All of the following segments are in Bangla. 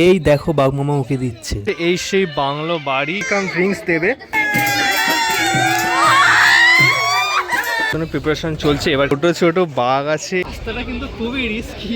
এই দেখো বাঘমামা ওকে দিচ্ছে। এই সেই বাংলো বাড়ি কাম ড্রিঙ্কস দেবে। প্রিপারেশন চলছে এবার ছোট ছোট বাঘ আছে। রাস্তাটা কিন্তু খুবই রিস্কি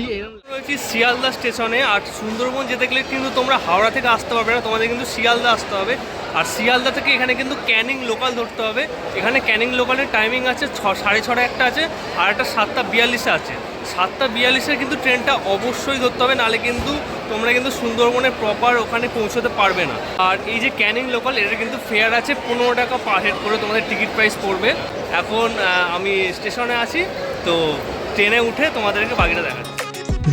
রয়েছি শিয়ালদা স্টেশনে আর সুন্দরবন যেতে গেলে কিন্তু তোমরা হাওড়া থেকে আসতে পারবে না তোমাদের কিন্তু শিয়ালদা আসতে হবে। আর শিয়ালদা থেকে এখানে কিন্তু ক্যানিং লোকাল ধরতে হবে। এখানে ক্যানিং লোকালের টাইমিং আছে ছ সাড়ে ছটা একটা আছে আর একটা সাতটা বিয়াল্লিশে আছে। সাতটা বিয়াল্লিশে কিন্তু ট্রেনটা অবশ্যই ধরতে হবে নাহলে কিন্তু তোমরা কিন্তু সুন্দরবনে প্রপার ওখানে পৌঁছতে পারবে না। আর এই যে ক্যানিং লোকাল এটা কিন্তু ফেয়ার আছে পনেরো টাকা পার হেড করে তোমাদের টিকিট প্রাইস পড়বে। এখন আমি স্টেশনে আছি তো ট্রেনে উঠে তোমাদেরকে বাকিটা দেখাচ্ছি।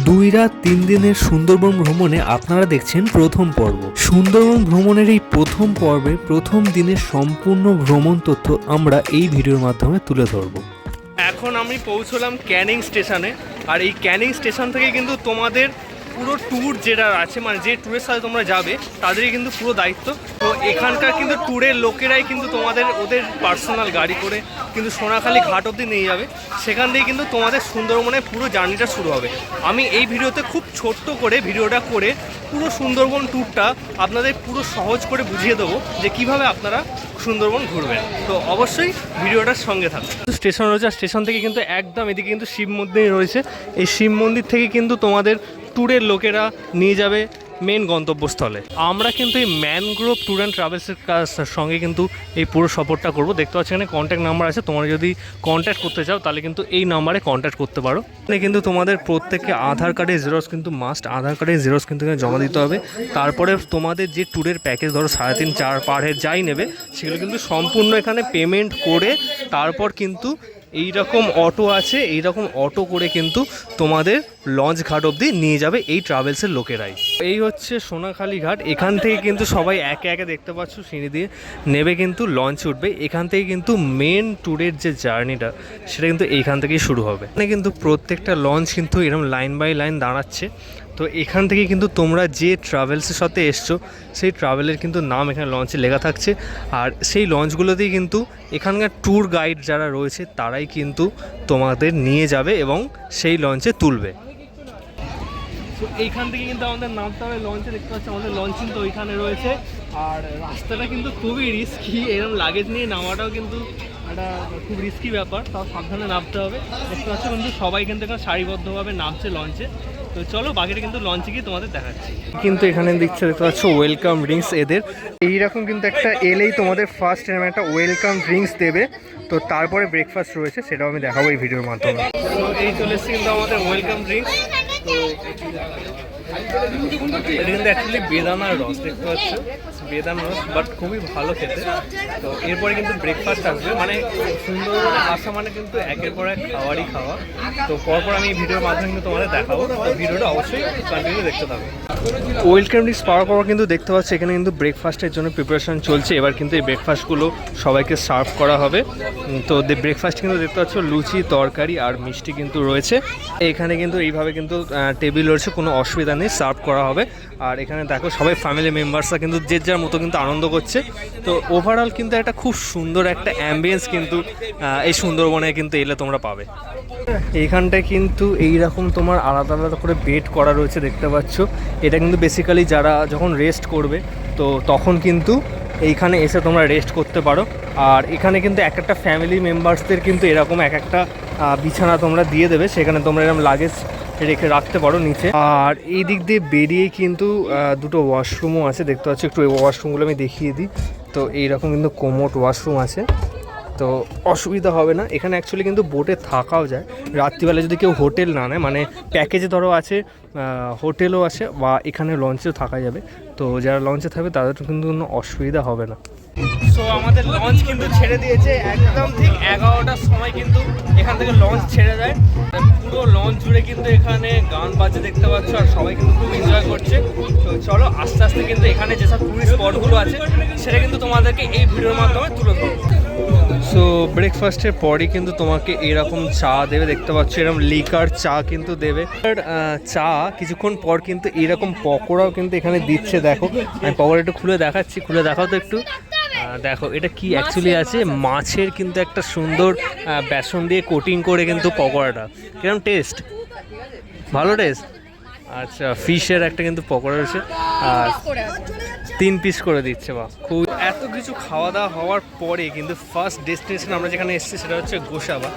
দুই রাত তিন দিনের সুন্দরবন ভ্রমণে আপনারা দেখছেন প্রথম পর্ব। সুন্দরবন ভ্রমণের এই প্রথম পর্বে প্রথম দিনের সম্পূর্ণ ভ্রমণ তথ্য আমরা এই ভিডিওর মাধ্যমে তুলে ধরবো। এখন আমি পৌঁছলাম ক্যানিং স্টেশনে আর এই ক্যানিং স্টেশন থেকে কিন্তু তোমাদের পুরো ট্যুর যেটা আছে মানে যে ট্যুরের সাথে তোমরা যাবে, তাদেরই কিন্তু পুরো দায়িত্ব। তো এখানকার কিন্তু ট্যুরের লোকেরাই কিন্তু তোমাদের ওদের পার্সোনাল গাড়ি করে কিন্তু সোনাখালি ঘাট অব্দি নিয়ে যাবে। সেখান থেকে কিন্তু তোমাদের সুন্দরবনে পুরো জার্নিটা শুরু হবে। আমি এই ভিডিওতে খুব ছোট্ট করে ভিডিওটা করে পুরো সুন্দরবন ট্যুরটা আপনাদের পুরো সহজ করে বুঝিয়ে দেবো যে কীভাবে আপনারা সুন্দরবন ঘুরবেন। তো অবশ্যই ভিডিওটার সঙ্গে থাকুন। স্টেশন রয়েছে, আর স্টেশন থেকে কিন্তু একদম এদিকে কিন্তু শিব মন্দির রয়েছে। এই শিব মন্দির থেকে কিন্তু তোমাদের ট্যুরের লোকেরা নিয়ে যাবে মেন গন্তব্যস্থলে। আমরা কিন্তু এই ম্যানগ্রোভ ট্যুর অ্যান্ড ট্রাভেলসের সঙ্গে কিন্তু এই পুরো সফরটা করব। দেখতে পাচ্ছি এখানে কন্ট্যাক্ট নাম্বার আছে। তোমরা যদি কন্ট্যাক্ট করতে চাও, তাহলে কিন্তু এই নাম্বারে কন্ট্যাক্ট করতে পারো। এখানে কিন্তু তোমাদের প্রত্যেককে আধার কার্ডের জেরক্স কিন্তু মাস্ট আধার কার্ডের জেরক্স কিন্তু জমা দিতে হবে। তারপরে তোমাদের যে ট্যুরের প্যাকেজ ধরো সাড়ে তিন, চার পার হেড যাই নেবে, সেগুলো কিন্তু সম্পূর্ণ এখানে পেমেন্ট করে তারপর কিন্তু এই রকম অটো আছে এই রকম অটো করে কিন্তু তোমাদের লঞ্চ ঘাট অবধি নিয়ে যাবে এই ট্রাভেলসের লোকেরাই। এই হচ্ছে সোনাখালী ঘাট, এখান থেকে কিন্তু সবাই একে একে দেখতে পাচ্ছ, সিঁড়ি দিয়ে নেবে কিন্তু লঞ্চ উঠবে। এখান থেকে কিন্তু মেন ট্যুরের যে জার্নিটা সেটা কিন্তু এইখান থেকেই শুরু হবে। এখানে কিন্তু প্রত্যেকটা লঞ্চ কিন্তু এরকম লাইন বাই লাইন দাঁড়াচ্ছে। তো এখান থেকে কিন্তু তোমরা যে ট্রাভেলসের সাথে এসছো, সেই ট্রাভেলের কিন্তু নাম এখানে লঞ্চে লেখা থাকছে। আর সেই লঞ্চগুলোতেই কিন্তু এখানকার ট্যুর গাইড যারা রয়েছে, তারাই কিন্তু তোমাদের নিয়ে যাবে এবং সেই লঞ্চে তুলবে। এইখান থেকে কিন্তু আমাদের নামতে হবে লঞ্চে দেখতে পাচ্ছি, আমাদের লঞ্চ কিন্তু ওইখানে রয়েছে। আর রাস্তাটা কিন্তু খুবই রিস্কি এরকম লাগেজ নিয়ে নামাটাও কিন্তু একটা খুব রিস্কি ব্যাপার, তাও সাবধানে নামতে হবে। দেখতে পাচ্ছ কিন্তু সবাই কিন্তু এখানে সারিবদ্ধভাবে নামছে লঞ্চে তো চলো বাকিটা কিন্তু লঞ্চে গিয়ে তোমাদের দেখাচ্ছি। কিন্তু এখানে দেখছ দেখতে পাচ্ছ ওয়েলকাম ড্রিঙ্কস এদের। এইরকম কিন্তু একটা এলেই তোমাদের ফার্স্ট এরকম একটা ওয়েলকাম ড্রিঙ্কস দেবে। তো তারপরে ব্রেকফাস্ট রয়েছে সেটাও আমি দেখাবো এই ভিডিওর মাধ্যমে। তো এই চলে এসছে কিন্তু আমাদের ওয়েলকাম ড্রিঙ্কস তো এটা কিন্তু অ্যাকচুয়ালি বেদানার রস দেখতে পাচ্ছ। বেদানার রস বাট খুবই ভালো খেতে। তো এরপরে কিন্তু ব্রেকফাস্ট আসবে। মানে সুন্দর আসা মানে কিন্তু একের পর এক খাওয়ারই খাওয়া। তো পরপর আমি ভিডিওর মাধ্যমে কিন্তু তোমাদের দেখাবো। ভিডিওটা অবশ্যই কন্টিনিউ দেখতে থাকো। ওয়েলকাম ডিস পাওয়ার পর কিন্তু দেখতে পাচ্ছি, এখানে কিন্তু ব্রেকফাস্টের জন্য প্রিপারেশন চলছে। এবার কিন্তু এই ব্রেকফাস্টগুলো সবাইকে সার্ভ করা হবে। তো ব্রেকফাস্ট কিন্তু দেখতে পাচ্ছ, লুচি, তরকারি আর মিষ্টি কিন্তু রয়েছে। এখানে কিন্তু এইভাবে কিন্তু টেবিল রয়েছে, কোনো অসুবিধা নেই সার্ভ করা হবে। আর এখানে দেখো, সবাই ফ্যামিলি মেম্বার্সরা কিন্তু যে যার মতো কিন্তু আনন্দ করছে। তো ওভারঅল কিন্তু একটা খুব সুন্দর একটা অ্যাম্বিয়েন্স কিন্তু এই সুন্দরবনে কিন্তু এলে তোমরা পাবে। এইখানটায় কিন্তু এই রকম তোমার আলাদা আলাদা করে বেড করা রয়েছে দেখতে পাচ্ছ। এটা কিন্তু বেসিক্যালি যারা যখন রেস্ট করবে, তো তখন কিন্তু এইখানে এসে তোমরা রেস্ট করতে পারো। আর এখানে কিন্তু এক একটা ফ্যামিলি মেম্বার্সদের কিন্তু এরকম এক একটা বিছানা তোমরা দিয়ে দেবে। সেখানে তোমরা এরকম লাগেজ রেখে রাখতে পারো নিচে। আর এই দিক দিয়ে বেরিয়ে কিন্তু দুটো ওয়াশরুমও আছে, দেখতে পাচ্ছ, একটু ওয়াশরুমগুলো আমি দেখিয়ে দিই। তো এইরকম কিন্তু কোমোট ওয়াশরুম আছে। তো অসুবিধা হবে না। এখানে অ্যাকচুয়ালি কিন্তু বোটে থাকাও যায়। রাত্রিবেলা যদি কেউ হোটেল না নেয় মানে প্যাকেজে ধরো আছে হোটেলও আছে বা এখানে লঞ্চেও থাকা যাবে। তো যারা লঞ্চে থাকবে, তাদের কিন্তু কোনো অসুবিধা হবে না। সো আমাদের লঞ্চ কিন্তু ছেড়ে দিয়েছে। একদম ঠিক এগারোটার সময় কিন্তু এখান থেকে লঞ্চ ছেড়ে দেয়। পুরো লঞ্চ জুড়ে কিন্তু এখানে গান বাজে দেখতে পাচ্ছ আর সবাই কিন্তু খুব এনজয় করছে। তো চলো, আস্তে আস্তে কিন্তু এখানে যেসব টুরিস্ট স্পটগুলো আছে, সেটা কিন্তু তোমাদেরকে এই ভিডিওর মাধ্যমে তুলে ধরবো। সো ব্রেকফাস্টের পরই কিন্তু তোমাকে এরকম চা দেবে, দেখতে পাচ্ছ এরকম লিকার চা কিন্তু দেবে। আর চা কিছুক্ষণ পর কিন্তু এরকম পকোড়াও কিন্তু এখানে দিচ্ছে, দেখো। আমি পকোড়া একটু খুলে দেখাচ্ছি, খুলে দেখাও তো একটু। দেখো এটা কি অ্যাকচুয়ালি আছে? মাছের কিন্তু একটা সুন্দর বেসন দিয়ে কোটিং করে কিন্তু পকোড়াটা। কীরকম টেস্ট ভালো টেস্ট আচ্ছা ফিশের একটা কিন্তু পকোড়া রয়েছে। আর তিন পিস করে দিচ্ছে বা খুব এত কিছু খাওয়া দাওয়া হওয়ার পরে কিন্তু ফার্স্ট ডেস্টিনেশন আমরা যেখানে এসেছি সেটা হচ্ছে গোসাবা।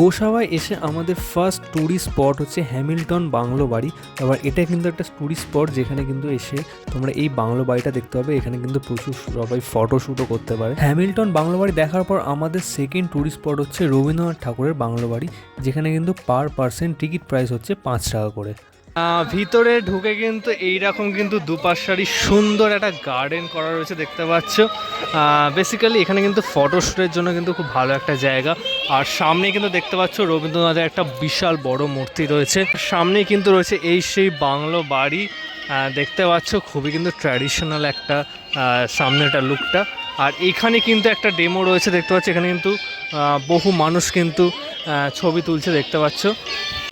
গোসাবায় এসে আমাদের ফার্স্ট ট্যুরিস্ট স্পট হচ্ছে হ্যামিল্টন বাংলো বাড়ি। আবার এটা কিন্তু একটা ট্যুরিস্ট স্পট যেখানে কিন্তু এসে তোমরা এই বাংলো বাড়িটা দেখতে পাবে। এখানে কিন্তু প্রচুর সবাই ফটোশ্যুটও করতে পারে। হ্যামিল্টন বাংলো বাড়ি দেখার পর আমাদের সেকেন্ড ট্যুরিস্ট স্পট হচ্ছে রবীন্দ্রনাথ ঠাকুরের বাংলো বাড়ি। যেখানে কিন্তু পার পার্সেন্ট টিকিট প্রাইস হচ্ছে পাঁচ টাকা করে। ভিতরে ঢুকে কিন্তু এইরকম কিন্তু দুপাশারি সুন্দর একটা গার্ডেন করা রয়েছে, দেখতে পাচ্ছ। বেসিক্যালি এখানে কিন্তু ফটোশ্যুটের জন্য কিন্তু খুব ভালো একটা জায়গা। আর সামনে কিন্তু দেখতে পাচ্ছ রবীন্দ্রনাথের একটা বিশাল বড় মূর্তি রয়েছে। সামনে কিন্তু রয়েছে এই সেই বাংলো বাড়ি। দেখতে পাচ্ছ খুবই কিন্তু ট্র্যাডিশনাল একটা সামনেটা লুকটা আর এখানে কিন্তু একটা ডেমো রয়েছে, দেখতে পাচ্ছ। এখানে কিন্তু বহু মানুষ কিন্তু ছবি তুলছে, দেখতে পাচ্ছ।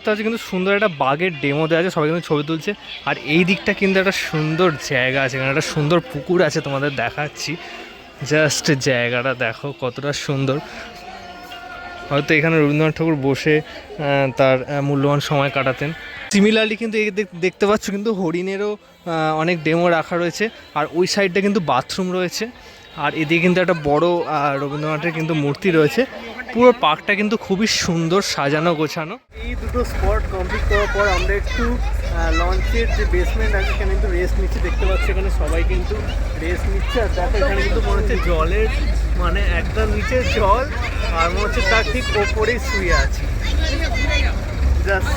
দেখতে পাচ্ছি কিন্তু সুন্দর একটা বাঘের ডেমো দেওয়া আছে, সবাই কিন্তু ছবি তুলছে। আর এই দিকটা কিন্তু একটা সুন্দর জায়গা আছে, এখানে একটা সুন্দর পুকুর আছে তোমাদের দেখাচ্ছি। জাস্ট জায়গাটা দেখো কতটা সুন্দর। হয়তো এখানে রবীন্দ্রনাথ ঠাকুর বসে তার মূল্যবান সময় কাটাতেন। সিমিলারলি কিন্তু এই দেখ- দেখতে পাচ্ছ কিন্তু হরিণেরও অনেক ডেমো রাখা রয়েছে। আর ওই সাইডটা কিন্তু বাথরুম রয়েছে। আর এদিকে কিন্তু একটা বড় রবীন্দ্রনাথের কিন্তু মূর্তি রয়েছে। পুরো পার্কটা কিন্তু খুবই সুন্দর সাজানো গোছানো। এই দুটো স্পট কমপ্লিট করার পর আমরা একটু লঞ্চের যে বেসমেন্ট আছে, সেখানে কিন্তু রেস্ট নিচ্ছে। দেখতে পাচ্ছি এখানে সবাই কিন্তু রেস্ট নিচ্ছে। আর দেখো এখানে কিন্তু মনে হচ্ছে জলের মানে একদম নিচে জল, আর মনে হচ্ছে তার ঠিক ওপরেই শুয়ে আছে। জাস্ট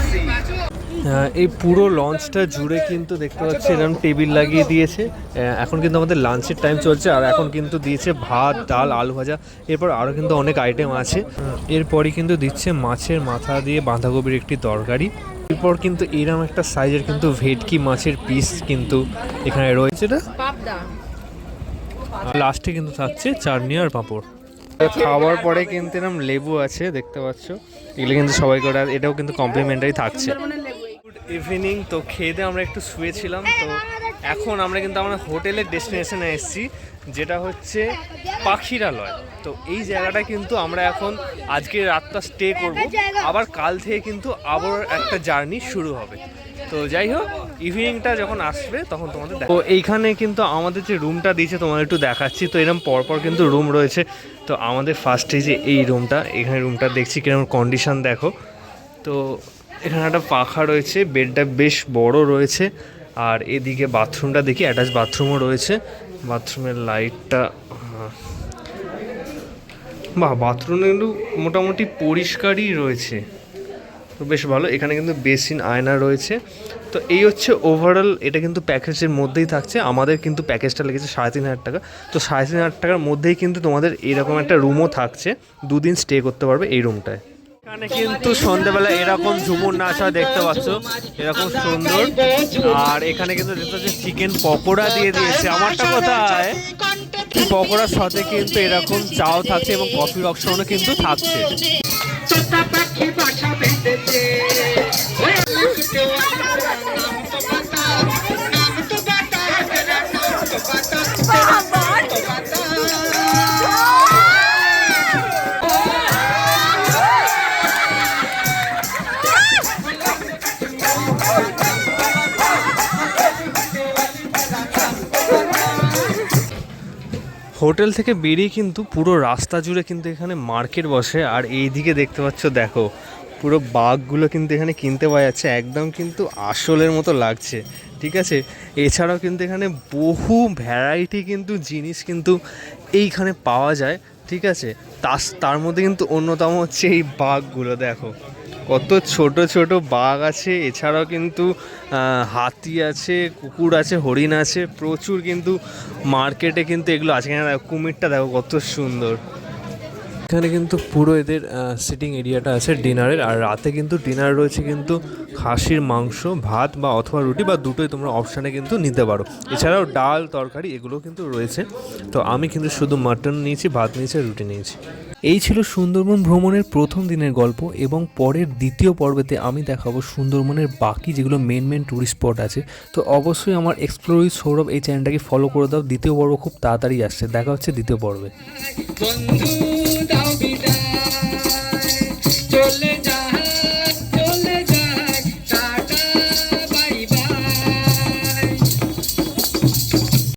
এই পুরো লঞ্চটা জুড়ে কিন্তু দেখতে পাচ্ছি এরকম টেবিল লাগিয়ে দিয়েছে। এখন কিন্তু আমাদের লাঞ্চের টাইম চলছে আর এখন কিন্তু দিয়েছে ভাত ডাল আলু ভাজা। এরপর আরও কিন্তু অনেক আইটেম আছে। এরপরই কিন্তু দিচ্ছে মাছের মাথা দিয়ে বাঁধাকপির একটি তরকারি। এরপর কিন্তু এরকম একটা সাইজের কিন্তু ভেটকি মাছের পিস কিন্তু এখানে রয়েছে। না লাস্টে কিন্তু থাকছে চাটনি আর পাঁপড়। খাওয়ার পরে কিন্তু এরকম লেবু আছে দেখতে পাচ্ছ। এগুলো কিন্তু সবাই করে আর এটাও কিন্তু কমপ্লিমেন্টারি থাকছে। ইভিনিং তো খেয়ে দিয়ে আমরা একটু শুয়েছিলাম, তো এখন আমরা কিন্তু আমরা হোটেলের ডেস্টিনেশনে এসেছি, যেটা হচ্ছে পাখিরালয়। তো এই জায়গাটা কিন্তু আমরা এখন আজকে রাতটা স্টে করব। আবার কাল থেকে কিন্তু আবার একটা জার্নি শুরু হবে। তো যাই হোক ইভিনিংটা যখন আসবে, তখন তোমাদের তো এইখানে কিন্তু আমাদের যে রুমটা দিয়েছে, তোমাদের একটু দেখাচ্ছি। তো এরকম পরপর কিন্তু রুম রয়েছে। তো আমাদের ফার্স্টে যে এই রুমটা এখানে রুমটা দেখছি কীরকম কন্ডিশন দেখো। তো এখানে একটা পাখা রয়েছে, বেডটা বেশ বড় রয়েছে, আর এদিকে বাথরুমটা দেখি অ্যাটাচ বাথরুমও রয়েছে, বাথরুমের লাইটটা বাহ বাথরুমে কিন্তু মোটামুটি পরিষ্কারই রয়েছে, তো বেশ ভালো, এখানে কিন্তু বেসিন আয়না রয়েছে, তো এই হচ্ছে ওভারঅল এটা কিন্তু প্যাকেজের মধ্যেই থাকছে, আমাদের কিন্তু প্যাকেজটা লেগেছে সাড়ে তিন হাজার টাকা, তো সাড়ে তিন হাজার টাকার মধ্যেই কিন্তু তোমাদের এরকম একটা রুমও থাকছে, দুদিন স্টে করতে পারবে এই রুমটায় এখানে কিন্তু সন্ধ্যেবেলা এরকম ঝুমুর নাচ হয় দেখতে পাচ্ছ। এরকম সুন্দর। আর এখানে কিন্তু দেখতে পাচ্ছি চিকেন পকোড়া দিয়ে দিয়েছে। আমারটা কোথায়? পকোড়ার সাথে কিন্তু এরকম চাও থাকছে এবং কফির অপশনও কিন্তু থাকছে। পাখি হোটেল থেকে বেরিয়ে কিন্তু পুরো রাস্তা জুড়ে কিন্তু এখানে মার্কেট বসে। আর এই দিকে দেখতে পাচ্ছ, দেখো, পুরো বাঘগুলো কিন্তু এখানে কিনতে পাওয়া যাচ্ছে, একদম কিন্তু আসলের মতো লাগছে, ঠিক আছে? এছাড়াও কিন্তু এখানে বহু ভ্যারাইটি কিন্তু জিনিস কিন্তু এইখানে পাওয়া যায়, ঠিক আছে? তার তার মধ্যে কিন্তু অন্যতম হচ্ছে এই বাঘগুলো, দেখো। কত ছোট ছোট বাঘ আছে এছাড়াও কিন্তু হাতি আছে কুকুর আছে হরিণ আছে প্রচুর কিন্তু মার্কেটে কিন্তু এগুলো আছে। দেখো, কুমিরটা দেখো কত সুন্দর। এখানে কিন্তু পুরো এদের সিটিং এরিয়াটা আছে ডিনারের আর রাতে কিন্তু ডিনার রয়েছে কিন্তু খাসির মাংস ভাত বা অথবা রুটি বা দুটোই তোমরা অপশানে কিন্তু নিতে পারো। এছাড়াও ডাল তরকারি এগুলো কিন্তু রয়েছে। তো আমি কিন্তু শুধু মাটন নিয়েছি ভাত নিয়েছি রুটি নিয়েছি। এই ছিল সুন্দরবন ভ্রমণের প্রথম দিনের গল্প এবং পরের দ্বিতীয় পর্বেতে আমি দেখাবো সুন্দরবনের বাকি যেগুলো মেন মেন ট্যুরিস্ট স্পট আছে। তো অবশ্যই আমার এক্সপ্লোর উইথ সৌরভ এই চ্যানেলটাকে ফলো করে দাও। দ্বিতীয় পর্ব খুব তাড়াতাড়ি আসছে। দেখা হচ্ছে দ্বিতীয় পর্বে। চলে যা